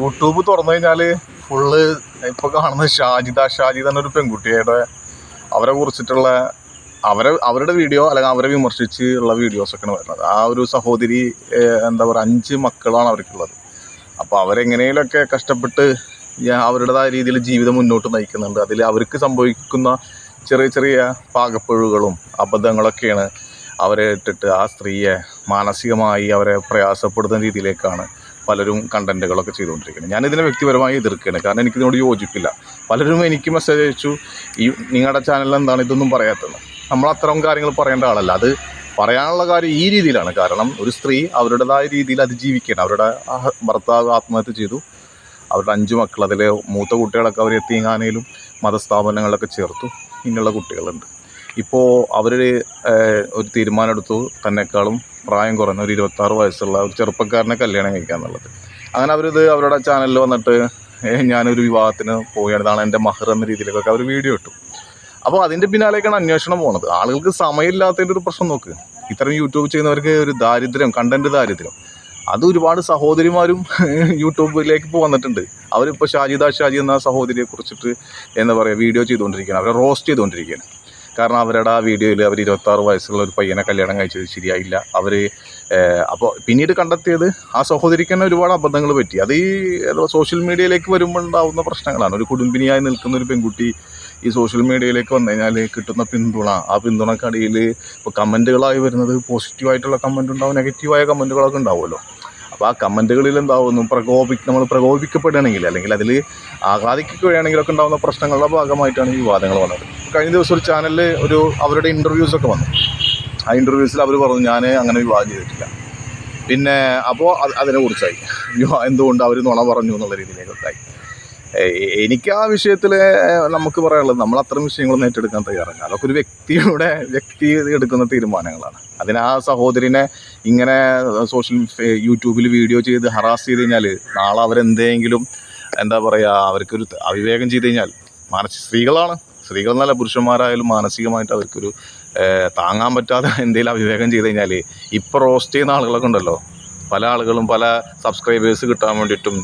YouTube തുറന്നു കഴിഞ്ഞാൽ full ഇപ്പൊ കാണുന്നത് ഷാജിദ ഷാജിദ എന്നൊരു പെൺകുട്ടിയുടെ അവരെ കുറിച്ചിട്ടുള്ള അവരെ അവരുടെ വീഡിയോ അല്ലെങ്കിൽ അവരെ വിമർശിച്ച് ഉള്ള വീഡിയോസൊക്കെയാണ് വരുന്നത്. ആ ഒരു സഹോദരി എന്താ പറയുക അഞ്ച് മക്കളാണ് അവർക്കുള്ളത്. അപ്പോൾ അവരെങ്ങനെയൊക്കെ കഷ്ടപ്പെട്ട് അവരുടേതായ രീതിയിൽ ജീവിതം മുന്നോട്ട് നയിക്കുന്നുണ്ട്. അതിൽ അവർക്ക് സംഭവിക്കുന്ന ചെറിയ ചെറിയ പാകപ്പിഴവുകളും അബദ്ധങ്ങളൊക്കെയാണ് അവരെ ഇട്ടിട്ട് ആ സ്ത്രീയെ മാനസികമായി അവരെ പ്രയാസപ്പെടുന്ന രീതിയിലേക്കാണ് പലരും കണ്ടന്റുകളൊക്കെ ചെയ്തുകൊണ്ടിരിക്കുന്നത്. ഞാനിതിനെ വ്യക്തിപരമായി എതിർക്കുകയാണ്. കാരണം എനിക്കിതിനോട് യോജിപ്പില്ല. പലരും എനിക്ക് മെസ്സേജ് അയച്ചു. ഈ നിങ്ങളുടെ ചാനലിൽ എന്താണ് ഇതൊന്നും പറയാത്തത്? നമ്മൾ അത്തരം കാര്യങ്ങൾ പറയേണ്ട ആളല്ല. അത് പറയാനുള്ള കാര്യം ഈ രീതിയിലാണ്. കാരണം ഒരു സ്ത്രീ അവരുടേതായ രീതിയിൽ അതിജീവിക്കണം അവരുടെ ഭർത്താവ് ആത്മഹത്യ ചെയ്തു. അവരുടെ അഞ്ച് മക്കൾ അതിലെ മൂത്ത കുട്ടികളൊക്കെ അവർ എത്തിങ്ങാനയിലും മതസ്ഥാപനങ്ങളിലൊക്കെ ചേർത്തു. ഇങ്ങനെയുള്ള കുട്ടികളുണ്ട്. ഇപ്പോൾ അവർ ഒരു തീരുമാനമെടുത്തു തന്നെക്കാളും പ്രായം കുറഞ്ഞ ഒരു ഇരുപത്താറ് വയസ്സുള്ള ഒരു ചെറുപ്പക്കാരനെ കല്യാണം കഴിക്കുക എന്നുള്ളത്. അങ്ങനെ അവരിത് അവരുടെ ചാനലിൽ വന്നിട്ട് "ഏ, ഞാനൊരു വിവാഹത്തിന് പോവുകയാണ് ഇതാണ് എന്റെ മഹർ എന്ന രീതിയിലൊക്കെ അവർ വീഡിയോ ഇട്ടു. അപ്പോൾ അതിന്റെ പിന്നാലേക്കാണ് അന്വേഷണം പോകുന്നത് ആളുകൾക്ക് സമയമില്ലാത്തതിന്റെ ഒരു പ്രശ്നം നോക്ക്. ഇത്തരം യൂട്യൂബ് ചെയ്യുന്നവർക്ക് ഒരു ദാരിദ്ര്യം കണ്ടന്റ് ദാരിദ്ര്യം. അത് ഒരുപാട് സഹോദരിമാരും യൂട്യൂബിലേക്ക് ഇപ്പോൾ വന്നിട്ടുണ്ട്. അവരിപ്പോൾ ഷാജിദ ഷാജി എന്ന സഹോദരിയെ കുറിച്ചിട്ട് എന്താ പറയുക വീഡിയോ ചെയ്തുകൊണ്ടിരിക്കുകയാണ്. അവരെ റോസ്റ്റ് ചെയ്തുകൊണ്ടിരിക്കുകയാണ്. കാരണം അവരുടെ ആ വീഡിയോയിൽ അവർ ഇരുപത്താറ് വയസ്സുള്ള ഒരു പയ്യനെ കല്യാണം കഴിച്ചത് ശരിയായില്ല. അവർ അപ്പോൾ പിന്നീട് കണ്ടെത്തിയത് ആ സഹോദരിക്ക് തന്നെ ഒരുപാട് അബദ്ധങ്ങൾ പറ്റി. അത് ഈ സോഷ്യൽ മീഡിയയിലേക്ക് വരുമ്പോൾ ഉണ്ടാവുന്ന പ്രശ്നങ്ങളാണ്. ഒരു കുടുംബിനിയായി നിൽക്കുന്ന ഒരു പെൺകുട്ടി ഈ സോഷ്യൽ മീഡിയയിലേക്ക് വന്നു കഴിഞ്ഞാൽ കിട്ടുന്ന പിന്തുണ ആ പിന്തുണക്കടിയിൽ ഇപ്പോൾ കമന്റുകളായി വരുന്നത് പോസിറ്റീവായിട്ടുള്ള കമന്റ് ഉണ്ടാവും നെഗറ്റീവായ കമന്റുകളൊക്കെ ഉണ്ടാവുമല്ലോ. അപ്പോൾ ആ കമന്റുകളിൽ എന്താവുന്നു? പ്രകോപി നമ്മൾ പ്രകോപിക്കപ്പെടുകയാണെങ്കിൽ അല്ലെങ്കിൽ അതിൽ ആഘാതിക്കുകയാണെങ്കിലൊക്കെ ഉണ്ടാകുന്ന പ്രശ്നങ്ങളുടെ ഭാഗമായിട്ടാണ് ഈ വിവാദങ്ങൾ വന്നത്. കഴിഞ്ഞ ദിവസം ഒരു ചാനലിൽ ഒരു അവരുടെ ഇന്റർവ്യൂസൊക്കെ വന്നു. ആ ഇന്റർവ്യൂസിൽ അവർ പറഞ്ഞു ഞാൻ അങ്ങനെ വിവാഹം ചെയ്തിട്ടില്ല. പിന്നെ അപ്പോൾ അത് അതിനെക്കുറിച്ചായി എന്തുകൊണ്ട് അവർ നുണ പറഞ്ഞു എന്നുള്ള രീതിയിലേക്കൊക്കെ ആയി എനിക്ക് ആ വിഷയത്തിൽ നമുക്ക് പറയാനുള്ളത് നമ്മൾ അത്തരം വിഷയങ്ങളൊന്നും ഏറ്റെടുക്കാൻ തയ്യാറല്ല. അതൊക്കെ ഒരു വ്യക്തിയുടെ വ്യക്തി എടുക്കുന്ന തീരുമാനങ്ങളാണ്. അതിന് ആ സഹോദരിനെ ഇങ്ങനെ സോഷ്യൽ യൂട്യൂബിൽ വീഡിയോ ചെയ്ത് ഹറാസ് ചെയ്ത് കഴിഞ്ഞാൽ നാളെ അവരെന്തെങ്കിലും എന്താ പറയുക അവർക്കൊരു അവിവേകം ചെയ്ത് കഴിഞ്ഞാൽ മാനസിക സ്ത്രീകളാണ്. സ്ത്രീകൾ എന്നല്ല പുരുഷന്മാരായാലും മാനസികമായിട്ട് അവർക്കൊരു താങ്ങാൻ പറ്റാതെ എന്തെങ്കിലും അവിവേകം ചെയ്ത് കഴിഞ്ഞാൽ ഇപ്പോൾ റോസ്റ്റ് ചെയ്യുന്ന ആളുകളൊക്കെ ഉണ്ടല്ലോ. പല ആളുകളും പല സബ്സ്ക്രൈബേഴ്സ് കിട്ടാൻ വേണ്ടിയിട്ടും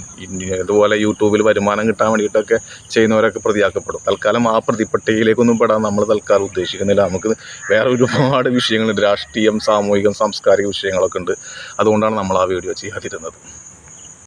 അതുപോലെ യൂട്യൂബിൽ വരുമാനം കിട്ടാൻ വേണ്ടിയിട്ടൊക്കെ ചെയ്യുന്നവരൊക്കെ പ്രതിയാക്കപ്പെടും. തൽക്കാലം ആ പ്രതിപട്ടികയിലേക്കൊന്നും പെടാൻ നമ്മൾ തൽക്കാലം ഉദ്ദേശിക്കുന്നില്ല. നമുക്ക് വേറെ ഒരുപാട് വിഷയങ്ങളുണ്ട്. രാഷ്ട്രീയം സാമൂഹികം സാംസ്കാരിക വിഷയങ്ങളൊക്കെ ഉണ്ട്. അതുകൊണ്ടാണ് നമ്മൾ ആ വീഡിയോ ചെയ്യാതിരുന്നത്.